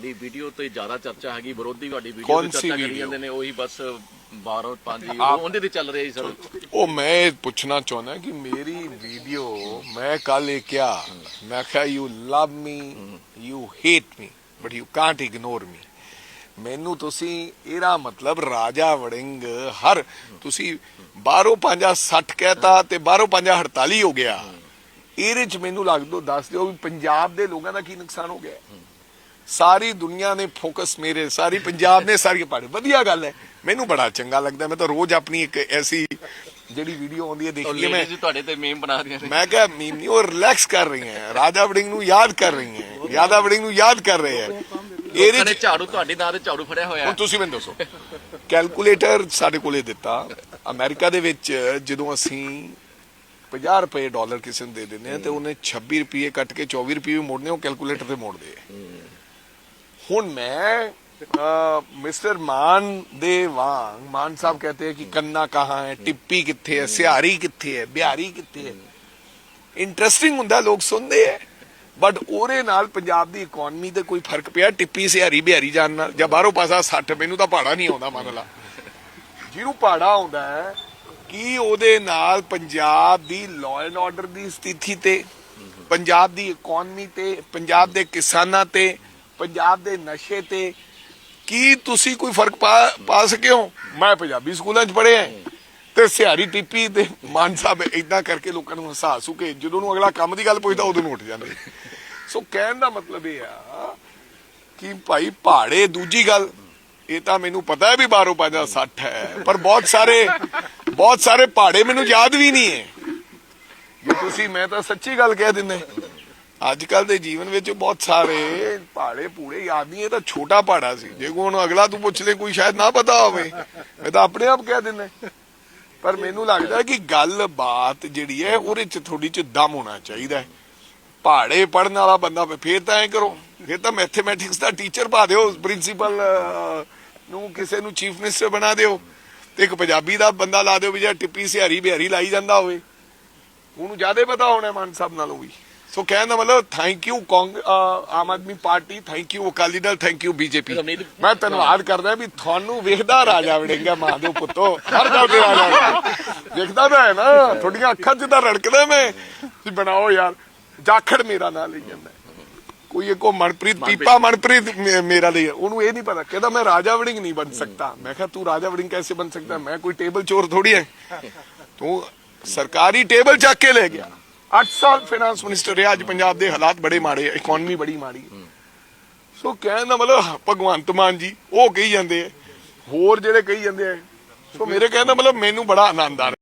ਤੁਹਾਡੀ ਵੀਡੀਓ ਤੇ ਜ਼ਿਆਦਾ ਚਰਚਾ ਹੈਗੀ ਵਿਰੋਧੀ ਤੁਹਾਡੀ ਵੀਡੀਓ ਕੌਣ ਤੇ ਸੀ ਚਰਚਾ ਕਰੀ video? ਜਾਂਦੇ ਨੇ ਉਹੀ ਬਸ 12 5 ਹੀ ਆਪ- ਉਹਦੇ ਤੇ ਚੱਲ ਰਹੀ ਸਰ। ਉਹ ਮੈਂ ਇਹ ਪੁੱਛਣਾ ਚਾਹੁੰਦਾ ਕਿ ਮੇਰੀ ਵੀਡੀਓ ਮੈਂ ਕੱਲ ਇਹ ਕਿਹਾ ਮੈਂ ਕਿਹਾ you love me you hate me but you can't ignore me ਮੈਨੂੰ ਤੁਸੀਂ ਇਹਦਾ ਮਤਲਬ ਰਾਜਾ ਵੜਿੰਗ ਹਰ ਤੁਸੀਂ ਬਾਹਰੋਂ ਪੰਜਾ 60 ਕਹਿਤਾ ਤੇ ਬਾਹਰੋਂ ਪੰਜਾ 48 ਹੋ ਗਿਆ। ਇਹਦੇ ਚ ਮੈਨੂੰ ਲੱਗ ਦੋ ਦੱਸ ਦਿਓ ਵੀ ਪੰਜਾਬ ਦੇ ਲੋਕਾਂ ਦਾ ਕੀ ਨੁਕਸਾਨ ਹੋ ਗਿਆ। ਸਾਰੀ ਦੁਨੀਆ ਨੇ ਫੋਕਸ ਮੇਰੇ ਸਾਰੀ ਪੰਜਾਬ ਨੇ ਸਾਰੀ ਪਾੜੇ ਵਧੀਆ ਗੱਲ ਹੈ। ਮੈਨੂੰ ਬੜਾ ਚੰਗਾ ਲੱਗਦਾ। ਮੈਂ ਤਾਂ ਰੋਜ਼ ਆਪਣੀ ਇੱਕ ਐਸੀ ਜਿਹੜੀ ਵੀਡੀਓ ਆਉਂਦੀ ਹੈ ਦੇਖੀ ਮੈਂ। ਤੁਹਾਡੇ ਤੇ ਮੀਮ ਬਣਾ ਰਹੀਆਂ ਨੇ। ਮੈਂ ਕਿਹਾ ਮੀਮ ਨਹੀਂ ਉਹ ਰਿਲੈਕਸ ਕਰ ਰਹੀ ਹੈ। ਰਾਜਾ ਵੜਿੰਗ ਨੂੰ ਯਾਦ ਕਰ ਰਹੀ ਹੈ। ਯਾਦਾ ਵੜਿੰਗ ਨੂੰ ਯਾਦ ਕਰ ਰਹੇ ਹੈ। ਇਹਦੇ ਨੇ ਝਾੜੂ ਤੁਹਾਡੇ ਨਾਂ ਤੇ ਝਾੜੂ ਫੜਿਆ ਹੋਇਆ ਹੁਣ ਤੁਸੀਂ ਮੈਨੂੰ ਦੱਸੋ। ਕੈਲਕੂਲੇਟਰ ਸਾਡੇ ਕੋਲੇ ਦਿੱਤਾ। ਅਮਰੀਕਾ ਦੇ ਵਿੱਚ ਜਦੋਂ ਅਸੀਂ 50 ਰੁਪਏ ਡਾਲਰ ਕਿਸੇ ਨੂੰ ਦੇ ਦਿੰਦੇ ਆ ਤੇ ਉਹਨੇ 26 ਰੁਪਏ ਕੱਟ ਕੇ 24 ਰੁਪਏ ਵੀ ਮੋੜਨੇ ਉਹ ਕੈਲਕੂਲੇਟਰ ਤੇ ਮੋੜਦੇ ਆ ਹੁਣ ਮੈਂ ਮਿਸਟਰ ਮਾਨ ਦੇ ਵਾਂਗ, ਮਾਨ ਸਾਹਿਬ ਕਹਤੇ ਹੈ ਕਿ ਕੰਨਾ ਕਹਾਂ ਹੈ, ਟਿੱਪੀ ਕਿੱਥੇ ਹੈ, ਸਿਹਾਰੀ ਕਿੱਥੇ ਹੈ, ਬਿਹਾਰੀ ਕਿੱਥੇ ਹੈ। ਇੰਟਰਸਟਿੰਗ ਹੁੰਦਾ, ਲੋਕ ਸੁਣਦੇ ਹੈ। ਬਟ ਉਹਦੇ ਨਾਲ ਪੰਜਾਬ ਦੀ ਇਕਨੋਮੀ ਤੇ ਕੋਈ ਫ਼ਰਕ ਪਿਆ, ਟਿੱਪੀ, ਸਿਹਾਰੀ, ਬਿਹਾਰੀ ਜਾਣ ਨਾਲ। ਜਾਂ ਬਾਹਰੋਂ ਪਾਸਾ 60 ਮੈਨੂੰ ਤਾਂ ਭਾੜਾ ਨਹੀਂ ਆਉਂਦਾ, ਮੰਨ ਲਾ। ਜਿਹਨੂੰ ਭਾੜਾ ਆਉਂਦਾ ਹੈ, ਕੀ ਉਹਦੇ ਨਾਲ ਪੰਜਾਬ ਦੀ ਲਾਅ ਐਂਡ ਆਰਡਰ ਦੀ ਸਥਿਤੀ ਤੇ, ਪੰਜਾਬ ਦੀ ਇਕਨੋਮੀ ਤੇ, ਪੰਜਾਬ ਦੇ ਕਿਸਾਨਾਂ ਤੇ ਪੰਜਾਬ ਦੇ ਨਸ਼ੇ ਤੇ ਕੀ ਤੁਸੀਂ ਕੋਈ ਫ਼ਰਕ ਪਾ ਸਕੇ ਹੋ? ਮੈਂ ਪੰਜਾਬੀ ਸਕੂਲਾਂ 'ਚ ਪੜ੍ਹਿਆ ਤੇ ਸਿਹਾਰੀ ਟਿੱਪੀ ਤੇ ਮਾਨ ਸਾਹਿਬ ਇਦਾਂ ਕਰਕੇ ਲੋਕਾਂ ਨੂੰ ਹਸਾ ਸੁਕੇ, ਜਦੋਂ ਨੂੰ ਅਗਲਾ ਕੰਮ ਦੀ ਗੱਲ ਪੁੱਛਦਾ, ਉਦੋਂ ਨੂੰ ਉੱਠ ਜਾਂਦੇ। ਸੋ ਕਹਿਣ ਦਾ ਮਤਲਬ ਇਹ ਆ ਕਿ ਭਾਈ ਪਹਾੜੇ ਦੂਜੀ ਗੱਲ, ਇਹ ਤਾਂ ਮੈਨੂੰ ਪਤਾ ਹੈ ਵੀ 12 ਪੰਜਾ 60 ਹੈ, ਪਰ ਬਹੁਤ ਸਾਰੇ ਬਹੁਤ ਸਾਰੇ ਪਹਾੜੇ ਮੈਨੂੰ ਯਾਦ ਵੀ ਨਹੀਂ ਹੈ। ਜੇ ਤੁਸੀਂ, ਮੈਂ ਤਾਂ ਸੱਚੀ ਗੱਲ ਕਹਿ ਦਿੰਦੇ ਅੱਜ ਕੱਲ ਦੇ ਜੀਵਨ ਵਿੱਚ ਬਹੁਤ ਸਾਰੇ ਪਹਾੜੇ ਪੂੜੇ ਯਾਦ ਨਹੀਂ ਇਹ ਤਾਂ ਛੋਟਾ ਪਹਾੜਾ ਸੀ। ਜੇ ਕੋਈ ਹੁਣ ਅਗਲਾ ਤੂੰ ਪੁੱਛ ਲੈ, ਕੋਈ ਸ਼ਾਇਦ ਨਾ ਪਤਾ ਹੋਵੇ। ਮੈਂ ਤਾਂ ਆਪਣੇ ਆਪ ਕਹਿ ਦਿੰਦਾ। ਪਰ ਮੈਨੂੰ ਲੱਗਦਾ ਕਿ ਗੱਲ ਬਾਤ ਜਿਹੜੀ ਹੈ, ਉਹਦੇ ਚ ਥੋੜੀ ਚ ਦਮ ਹੋਣਾ ਚਾਹੀਦਾ ਪਹਾੜੇ ਪੜਨ ਵਾਲਾ ਬੰਦਾ ਫੇਰ ਤਾਂ ਐ ਕਰੋ। ਫੇਰ ਤਾਂ ਮੈਥਮੈਟਿਕਸ ਦਾ ਟੀਚਰ ਪਾ ਦਿਓ, ਪ੍ਰਿੰਸੀਪਲ ਨੂੰ ਕਿਸੇ ਨੂੰ ਚੀਫ ਮਿਨਿਸਟਰ ਬਣਾ ਦਿਓ। ਤੇ ਇੱਕ ਪੰਜਾਬੀ ਦਾ ਬੰਦਾ ਲਾ ਦਿਓ ਵੀ ਜਿਹੜਾ ਟਿੱਪੀ ਸਿਹਾਰੀ ਬਿਹਾਰੀ ਲਾਈ ਜਾਂਦਾ ਹੋਵੇ। ਉਹਨੂੰ ਜ਼ਿਆਦਾ ਪਤਾ ਹੋਣਾ ਮਾਨ ਸਾਹਿਬ ਨਾਲੋਂ ਵੀ। ਸੋ ਕਹਿਣ ਦਾ ਮਤਲਬ thank you Aam Aadmi Party thank you Akali Dal thank you BJP ਮੈਂ ਧੰਨਵਾਦ ਕਰਦਾ ਵੀ ਤੁਹਾਨੂੰ ਵੇਖਦਾ ਰਾਜਾ ਵੜੇਗਾ ਮਾਂ ਦੇ ਪੁੱਤੋ ਹਰ ਗੱਲ ਤੇ ਰਾਜਾ। ਵੇਖਦਾ ਤਾਂ ਹੈ ਨਾ ਤੁਹਾਡੀਆਂ ਅੱਖਾਂ ਤਾਂ ਰੜਕਦਾ ਮੈਂ। ਤੁਸੀਂ ਬਣਾਓ ਯਾਰ ਜਾਖੜ ਮੇਰਾ ਨਾਂ ਲਈ ਜਾਂਦਾ। ਕੋਈ ਇੱਕੋ ਮਨਪ੍ਰੀਤ ਪੀਪਾ ਮਨਪ੍ਰੀਤ ਮੇ- ਮੇਰਾ ਲਈ। ਉਹਨੂੰ ਇਹ ਨਹੀਂ ਪਤਾ ਕਹਿੰਦਾ ਮੈਂ ਰਾਜਾ ਵੜਿੰਗ ਨਹੀਂ ਬਣ ਸਕਦਾ। ਮੈਂ ਕਿਹਾ ਤੂੰ ਰਾਜਾ ਵੜਿੰਗ ਕੈਸੇ ਬਣ ਸਕਦਾ? ਮੈਂ ਕੋਈ ਟੇਬਲ ਚੋਰ ਥੋੜੀ ਹੈ। ਤੂੰ ਸਰਕਾਰੀ ਟੇਬਲ ਚੱਕ ਕੇ ਲੈ ਗਿਆ। 8 ਸਾਲ ਫਾਈਨਾਂਸ ਮਿਨਿਸਟਰ ਰਿਹਾ ਅੱਜ ਪੰਜਾਬ ਦੇ ਹਾਲਾਤ ਬੜੇ ਮਾੜੇ ਆ ਇਕਨੋਮੀ ਬੜੀ ਮਾੜੀ ਸੋ ਕਹਿਣ ਦਾ ਮਤਲਬ ਭਗਵੰਤ ਮਾਨ ਜੀ ਉਹ ਕਹੀ ਜਾਂਦੇ ਆ ਹੋਰ ਜਿਹੜੇ ਕਹੀ ਜਾਂਦੇ ਆ। ਸੋ ਮੇਰੇ ਕਹਿਣ ਦਾ ਮਤਲਬ ਮੈਨੂੰ ਬੜਾ ਆਨੰਦ ਆ ਰਿਹਾ।